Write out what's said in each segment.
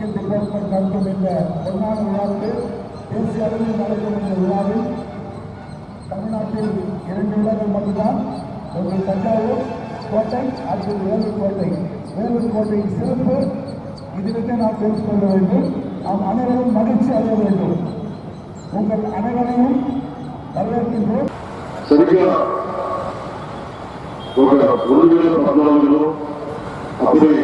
Medical department நடத்தும் இந்த பொன்னான விழாவில் தேசிய அளவில் நடக்கும் இந்த விழாவில் தமிழ்நாட்டில் இரண்டு இடங்கள் மட்டும்தான் ஒன்று தஞ்சாவூர் கோட்டை அடுத்தது வேலூர் கோட்டை வேலூர் கோட்டையின் சிறப்பு இதிலிருந்து நாம் தெரிந்து கொள்ள வேண்டும் நாம் அனைவரும் மகிழ்ச்சி அடைய வேண்டும் உங்கள் அனைவரையும் வரவேற்கின்றோம் సరిగ్గా ఒక రెండు వేల పద్నాలుగులో అప్పుడే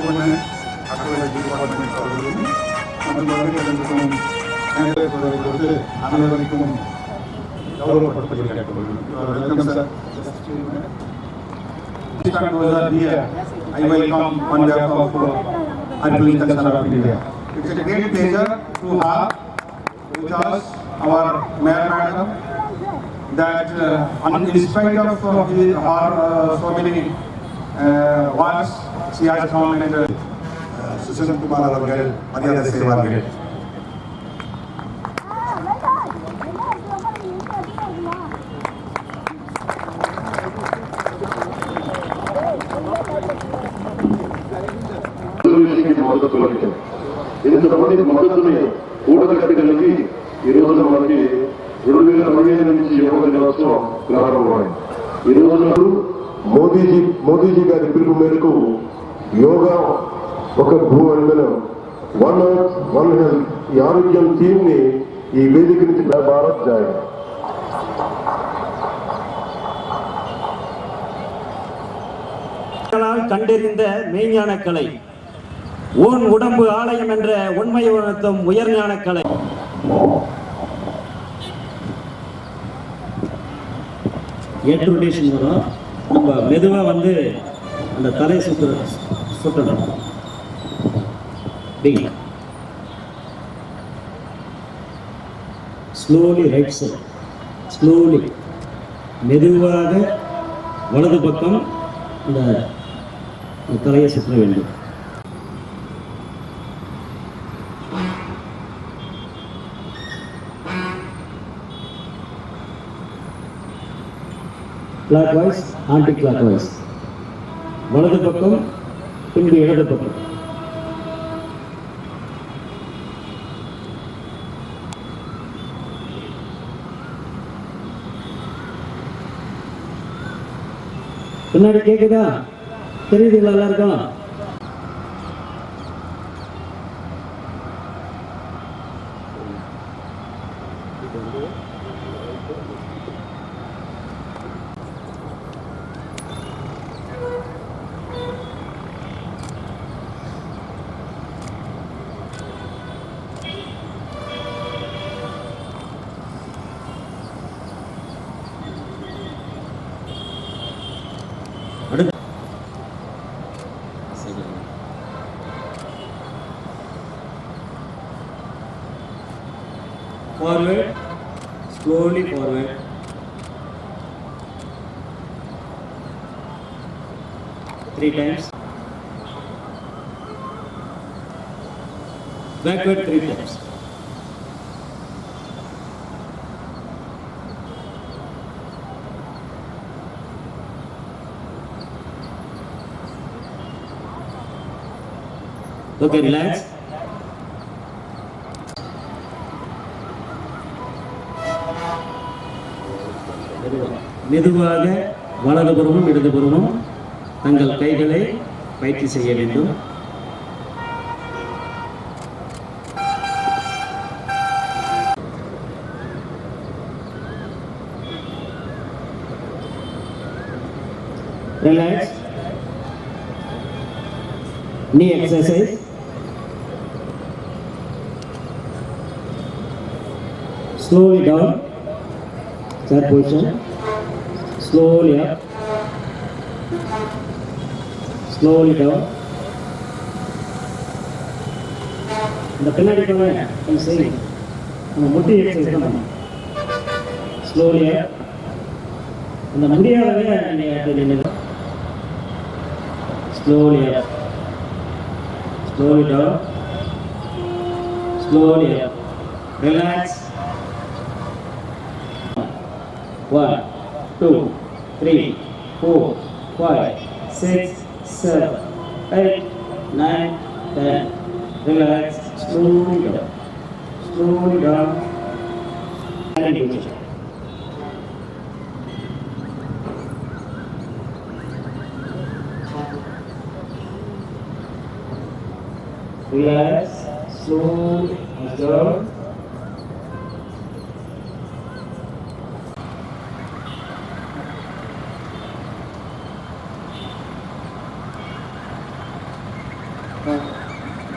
குமார் சுப்பிரமணியன் அக்ரலஜி டிபார்ட்மெண்ட் அவர்களும் நமது வருகிறதுக்கும் கொடுத்து அனைவருக்கும் கௌரவப்படுத்தி கேட்டுக்கொள்கிறேன் sir I welcome on behalf of uh, Arvind Kansara of India. It's a great pleasure to have with us our Mayor Madam that uh, on- in spite of uh, the- her uh, so many uh, wants, she has come and uh, Sujan Kumar அவர்கள் மரியாதை செய்வார்கள் ஆ வேண்டாம் என்ன இது ரொம்ப இருக்கு அதிகமா రిజర్వేషన్కి మద్దతు పలికాం ఇంతమంది మద్దతుని కూడగట్టుకెళ్ళి ఈ రోజు మనకి రెండు వేల పదిహేను నుంచి యోగ దినోత్సవం ప్రారంభమైంది ఈ రోజు మోదీజీ మోదీజీ గారి పిలుపు మేరకు యోగా ఒక భూ అందరం వన్ ఎర్త్ వన్ హెల్త్ ఈ ఆరోగ్యం థీమ్ ని ఈ వేదిక నుంచి భారత్ జాయిన్ மக்களால் கண்டறிந்த மெய்ஞான கலை ஊன் உடம்பு ஆலயம் என்ற உண்மை உணர்த்தும் உயர்ஞான கலை ஏற்றுடேஷன் வரும் நம்ம மெதுவாக வந்து அந்த தலை சுற்று சுற்றணும் ஸ்லோலி ரைட் சைட் ஸ்லோலி மெதுவாக வலது பக்கம் இந்த தலையை சுற்ற வேண்டும். Likewise, ஆன்டி கிளாக் வைஸ் வலது பக்கம் பின்பு இடது பக்கம். பின்னாடி கேக்குதா? தெரியுது எல்லாருக்கும்? Slowly forward. Three times. Backward three times. Okay relax மெதுவாக வலதுபுறமும் இடதுபுறமும் தங்கள் கைகளை பயிற்சி செய்ய வேண்டும். Relax knee exercise. Slowly down. Third position. Slowly up slowly down. இந்த பின்னாடி போங்க கொஞ்சம் செய்யுங்க நம்ம முட்டி எக்ஸசைஸ் பண்ணணும். ஸ்லோலி அந்த முடியாதவே நீங்கள் slowly slowly down slowly relax one two three, four, five, six, seven, eight, nine, ten. Relax, slow down, slow down, and. Relax, slow, down.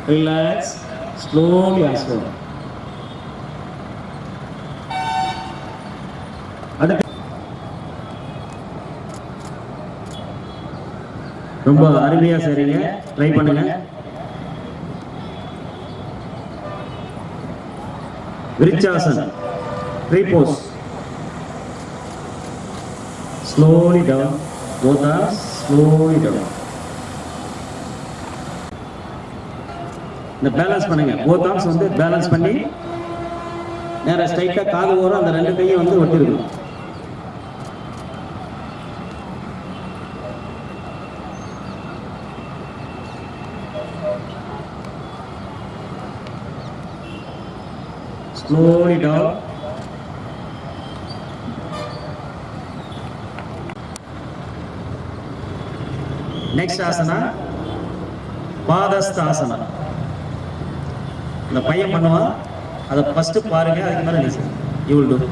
Relax, slowly and slow. அடுத்து. ரொம்ப அருமையா செய்றீங்க. ட்ரை பண்ணுங்க. விருச்சாசன் tree pose slowly down both arms. Slowly இந்த balance பண்ணுங்க. Both arms வந்து balance பண்ணி நேரா ஸ்ட்ரைட்டா காது ஓரம் அந்த ரெண்டு கையும் வந்து ஒட்டிருக்கணும். Slowly down. Next asana பாதஸ்தாசனா அந்த பையன் பண்ணுவான். அதை ஃபஸ்ட்டு பாருங்க அதுக்கு மேலே நீங்க யூ வில் டூ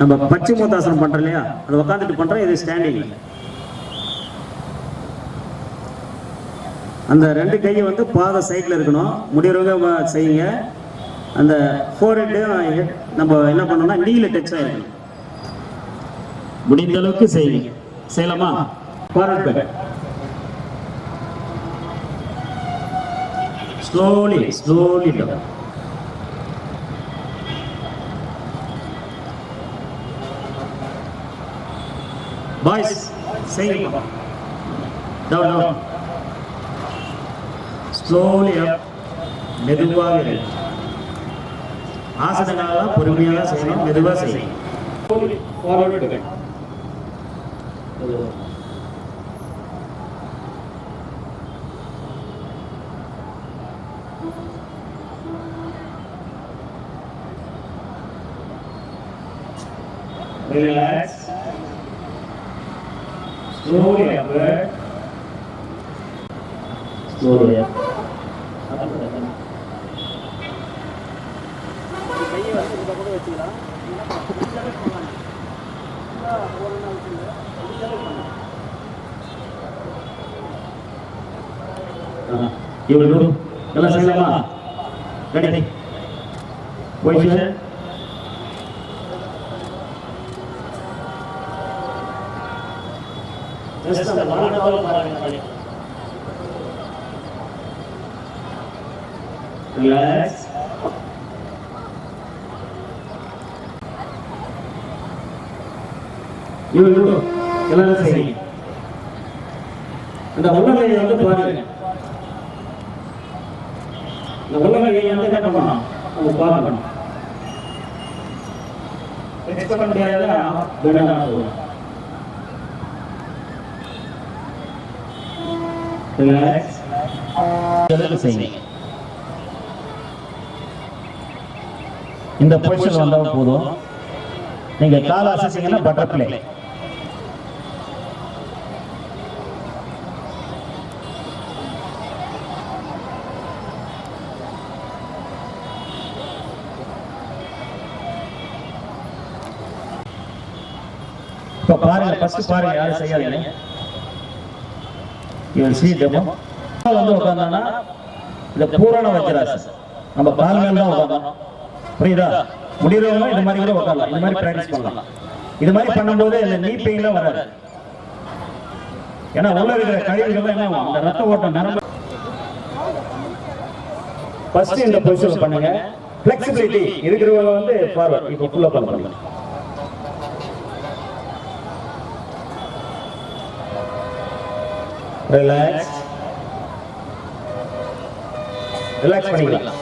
நம்ம பச்சிமூத்தாசனம் பண்றோம் இல்லையா? அது உட்காந்துட்டு பண்றோம் இது ஸ்டாண்டிங் அந்த ரெண்டு கையை வந்து பாத சைடில் இருக்கணும். முடியறவங்க செய்யுங்க. அந்த ஃபோர் நம்ம என்ன பண்ணோம்னா நீல டச் ஆயிருக்கணும் முடிந்த அளவுக்கு செய்யுங்க. செய்யலாமா? Forward back slowly slowly down boys செய்யுங்க டவுன் டவுன் ஸ்லோலி அப் மெதுவாக இரு. ஆசனங்களெல்லாம் பொறுமையாக செய்யணும். மெதுவாக செய்யணும். Relax. Slowly upward. Slowly up. இவ்வளவு எல்லாம் செய்யலாமா ரெடி பொசிஷன் ஜஸ்ட் அந்த வாழ்நாள் பாருங்க ரிலாக்ஸ் எல்லாரும் செய்யுங்க அந்த உள்ளங்கையை வந்து பாருங்க இந்த உள்ளங்கையை வந்து என்ன பண்ணணும்? நம்ம பார்க்கணும் எக்ஸ்ட் முடியாத வேண்டாம் relax, இந்த பொசிஷன் வந்தா போதும். நீங்க கால் அசைச்சீங்கன்னா பட்டர்ஃப்ளை இப்ப பாருங்க ஃபர்ஸ்ட் பாருங்க யாரும் செய்யாதீங்க. இவன் சி டெமோ வந்து உட்காந்தானா இந்த பூரண வஜ்ராசன் நம்ம கால் மேல தான் உட்காந்தோம் புரியுதா? முடியறவங்க இந்த மாதிரி கூட உட்காரலாம். இந்த மாதிரி பிராக்டிஸ் பண்ணலாம். இது மாதிரி பண்ணும்போது இந்த நீ பெயின்ல வராது. ஏன்னா உள்ள இருக்கிற கழிவுகள் என்ன ஆகும்? அந்த ரத்த ஓட்டம் நரம்பு ஃபர்ஸ்ட் இந்த பொசிஷன் பண்ணுங்க. ஃபிளெக்சிபிலிட்டி இருக்கிறவங்க வந்து ஃபார்வர்ட் இப்போ ஃபுல்லா பண்ணலாம். ரிலாக்ஸ் ரிலாக்ஸ் பண்ணிக்கலாம்.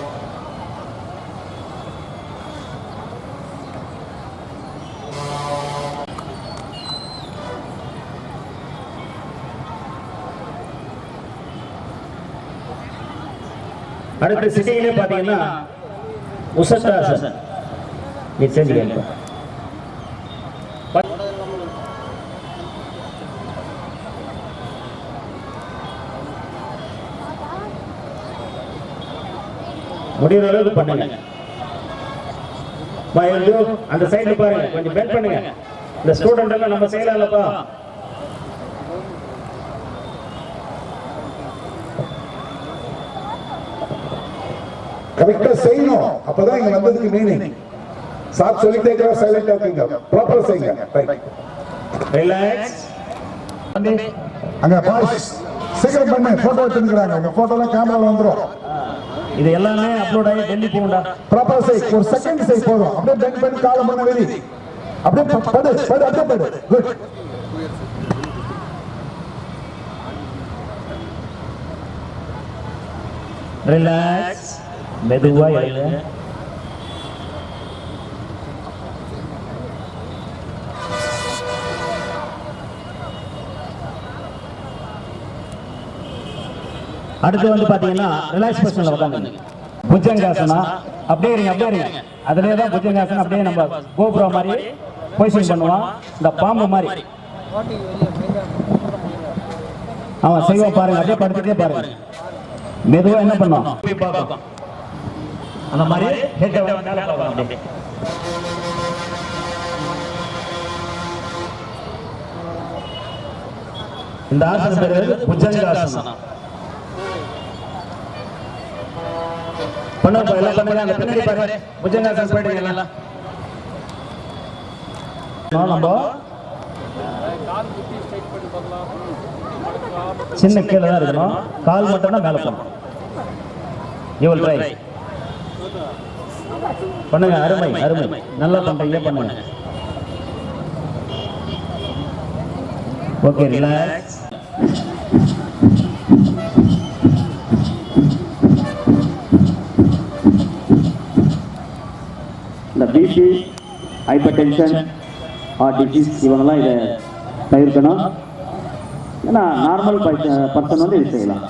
அடுத்து சிட்டிங்லேயே பார்த்தீங்கன்னா உசட்டாசன் நீ செஞ்சுக்க முடிகிற அளவுக்கு பண்ணுங்க. அந்த சைடுல பாருங்க. கொஞ்சம் பெண்ட் பண்ணுங்க. இந்த ஸ்டூடெண்ட் எல்லாம் நம்ம செய்யலாம் இல்லப்பா. கரெக்டா செய்யணும். அப்பதான் இங்க வந்ததுக்கு மீனிங் சார் சொல்லிட்டே இருக்கிற சைலண்டா இருக்கீங்க. ப்ராப்பரா செய்யுங்க. ரைட் ரிலாக்ஸ் அங்க பாய்ஸ் சீக்கிரம் பண்ணு. போட்டோ எடுத்துக்கிறாங்க உங்க போட்டோலாம் கேமரால வந்துரும். இது எல்லாமே அப்லோட் ஆகி டெல்லி போகும்டா ப்ராப்பரா செய் ஒரு செகண்ட் செய் போதும். அப்படியே பெண்ட் பண்ணி காலை பண்ண வெளி. அப்படியே படு படு அப்படியே படு. குட் ரிலாக்ஸ் மெதுவா எழுங்க அடுத்து வந்து பாத்தீங்கன்னா ரிலாக்ஸ் பொசிஷன்ல உட்காந்துங்க. புஜங்காசனா அப்படியே இருங்க அப்படியே இருங்க. அதுலயே தான் புஜங்காசனம் அப்படியே நம்ம கோபுரம் மாதிரி பொசிஷன் பண்ணுவோம் இந்த பாம்பு மாதிரி. ஆமா செய்வோம் பாருங்க. அப்படியே படுத்துட்டே பாருங்க. மெதுவா என்ன பண்ணோம்? பார்ப்போம். அந்த மாதிரி அப்படியே. இந்த ஆசனம் பேரு புஜங்காசனம் பண்ணுங்க எல்லாம் பண்ணுங்க அந்த பின்னாடி போயிடுங்க எல்லாம் நம்ம சின்ன கீழே தான் இருக்கணும். கால் மட்டும் தான் மேலே போகணும் வில் ட்ரை பண்ணுங்க அருமை அருமை நல்லா பண்றீங்க பண்ணுங்க ஓகே ரிலாக்ஸ் பிபி ஹைப்பர் டென்ஷன் ஆர் டிசீஸ் இவங்கெல்லாம் இதை தவிர்க்கணும் ஏன்னா நார்மல் பர்சன் வந்து இது செய்யலாம்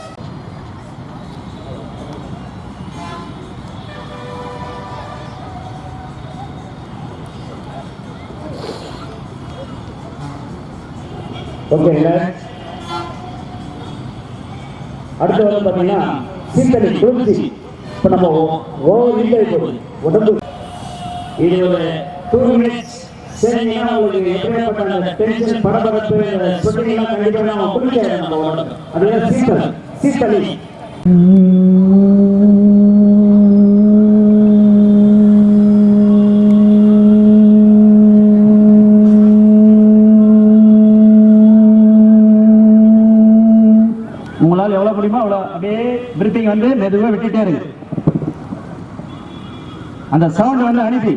ஓகேங்க அடுத்து வந்து பார்த்தீங்கன்னா சீத்தனி குளிர்ச்சி இப்போ நம்ம ஓ ஹீட் உடம்பு இது ஒரு டூ மினிட்ஸ் செஞ்சீங்கன்னா உங்களுக்கு எப்படியாப்பட்ட அந்த டென்ஷன் பரபரப்பு கண்டிப்பாக நம்ம நம்ம உடம்பு அதுதான் சீத்தல் சீத்தலி உங்களால் எவ்வளவு முடியுமோ அவ்வளோ அப்படியே பிரீத்திங் வந்து மெதுவாக விட்டுட்டே இருக்கு அந்த சவுண்ட் வந்து அனுப்பி.